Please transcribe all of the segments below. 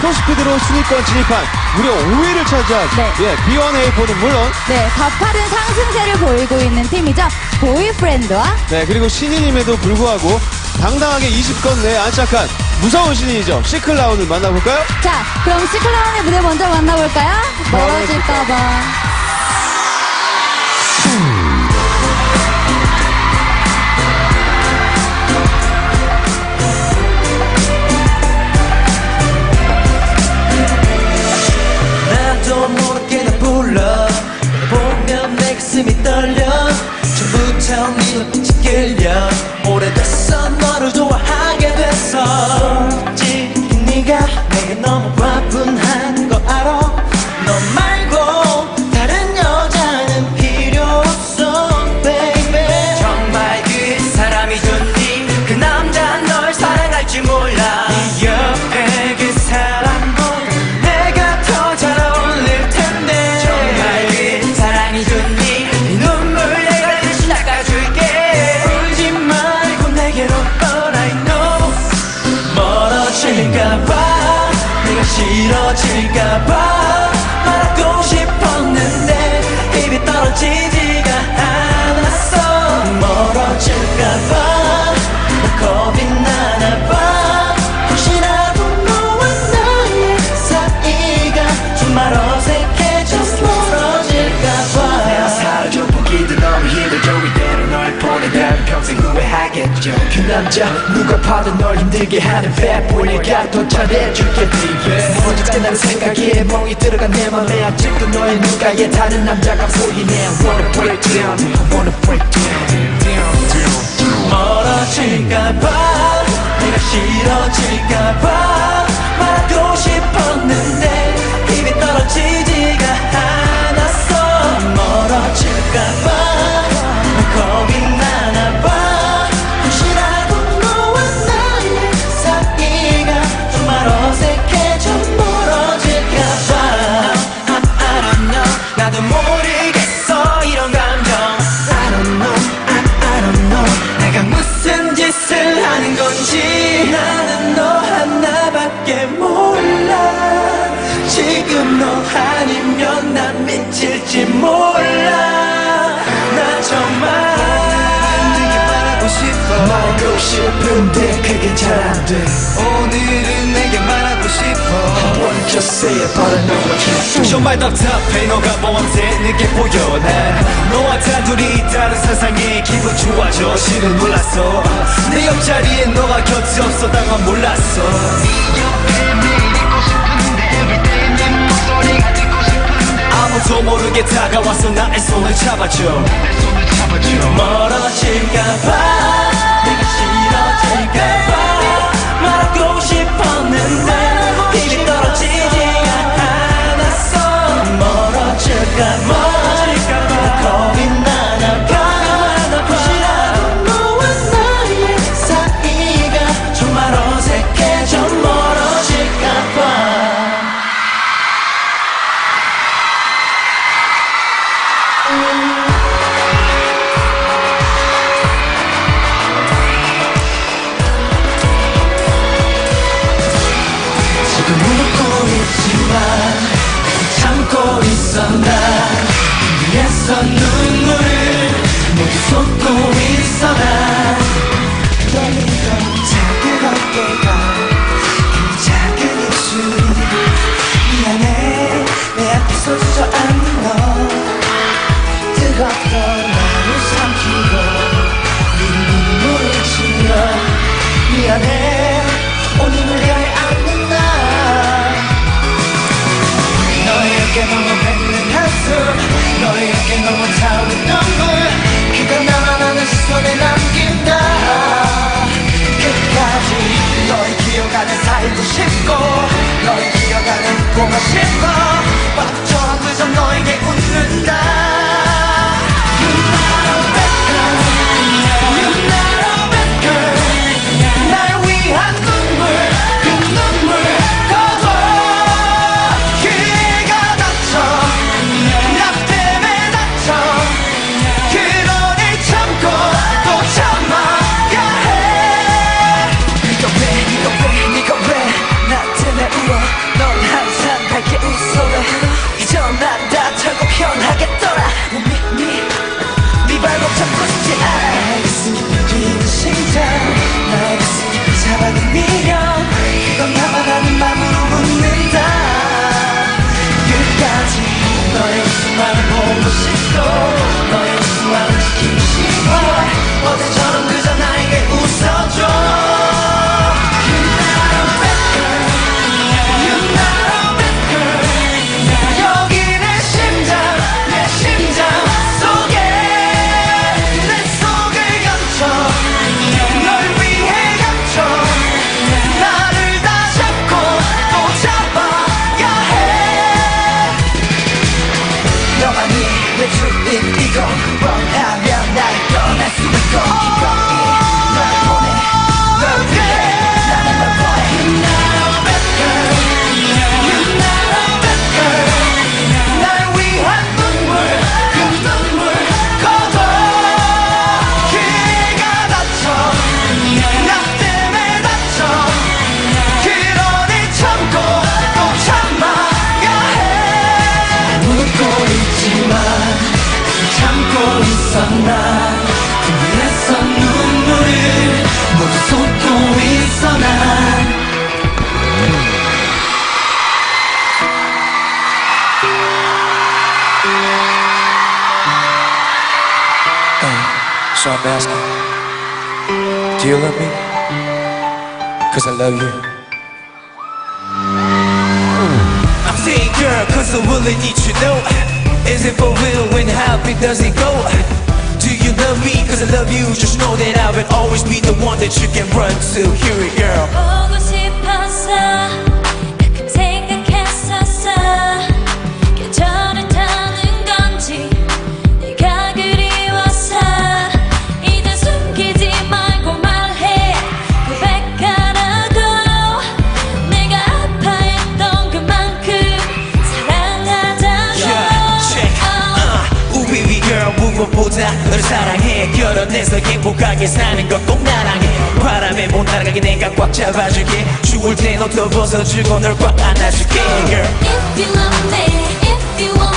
초스피드로 순위권 진입한 무려 5위를 차지한 네. 예, B1A4는 물론 네, 가파른 상승세를 보이고 있는 팀이죠. 보이프렌드와 네, 그리고 신인임에도 불구하고 당당하게 20권 내에 안착한 무서운 신인이죠. 시클라운을 만나볼까요? 자, 그럼 시클라운의 무대 먼저 만나볼까요? 멀어질까봐. 멀어질까봐. 내가 싫어질까봐 말하고 싶었는데 입이 떨어지지 그 남자 누가 봐도 널 힘들게 하는 bad boy. 내가 더 잘해줄게 baby. 어쨌든 난 생각에 멍이 들어간 내 맘에 아직도 너의 누가에 다른 남자가 보이네. I wanna break down. I wanna break down. 멀어질까봐 내가 싫어질까봐 말하 싶은데 그게 잘 안 돼. 오늘은 내게 말하고 싶어. I wanna just say it but I know what you do 정말 답답해 너가 뭔데 내게 보여 난 너와 단둘이 다른 세상에 기분 좋아져. 실은 몰랐어. 내 옆자리에 너가 곁에 없어. 당만 몰랐어. 아무도 모르게 다가와서 나의 손을 잡아줘. 멀어질까봐 내가 싫어질까봐 너에게 너무 타오른 눈물 그가 나만 아는 시선에 남 So I'm asking, do you love me? Cause I love you. I'm saying girl, cause I really need to know. Is it for real and how does it go? Do you love me? Cause I love you. Just know that I will always be the one that you can run to. Here it girl. 내서 행복하게 사는 것 꼭 나랑해 바람에 못 날아가게 내가 꽉 잡아줄게 죽을 때 너도 벗어주고 널 꽉 안아줄게 girl. If you love me, if you want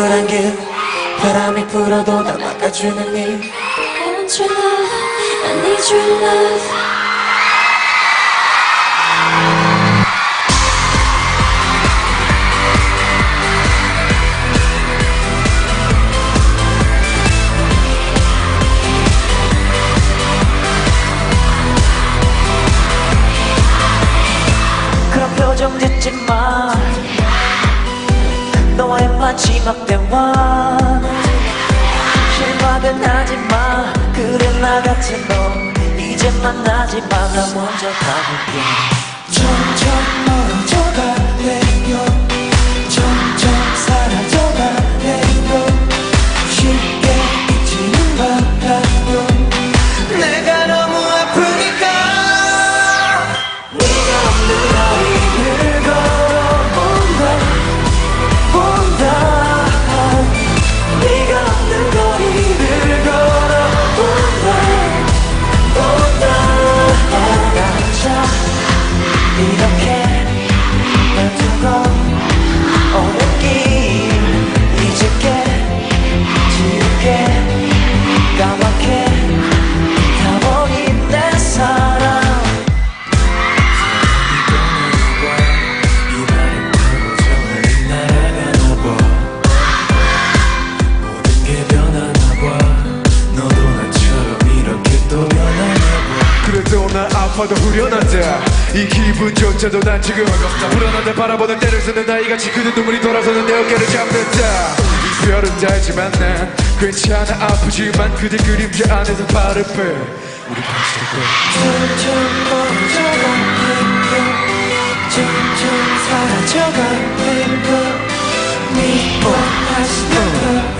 푸른 길 바람이 불어도 다 막아주는 일 I want your love, I need your love 같은 너 이제 만나지 마 나 먼저 가볼게. 점점 멀 조차도 난 지금 어겁다. 불안한데 바라보는 때를 쓰는 나이같이 그는 눈물이 돌아서는 내 어깨를 잡는다. 이별은 달지만 난 괜찮아. 아프지만 그대 그림자 안에서 발을. 빼 우리 벌써 될거. 점점 사라져가는 거네 원하시는 거. 네 어.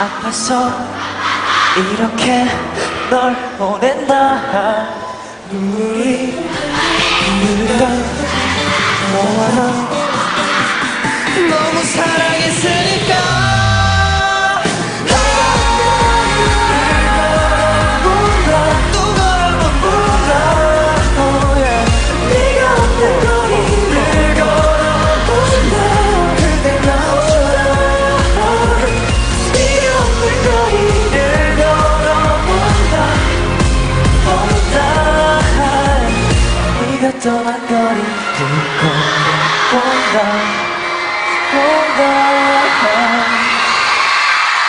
아파서 이렇게 널 보낸다. 눈물이 눈물과 뭐하나 너무 사랑했으니까.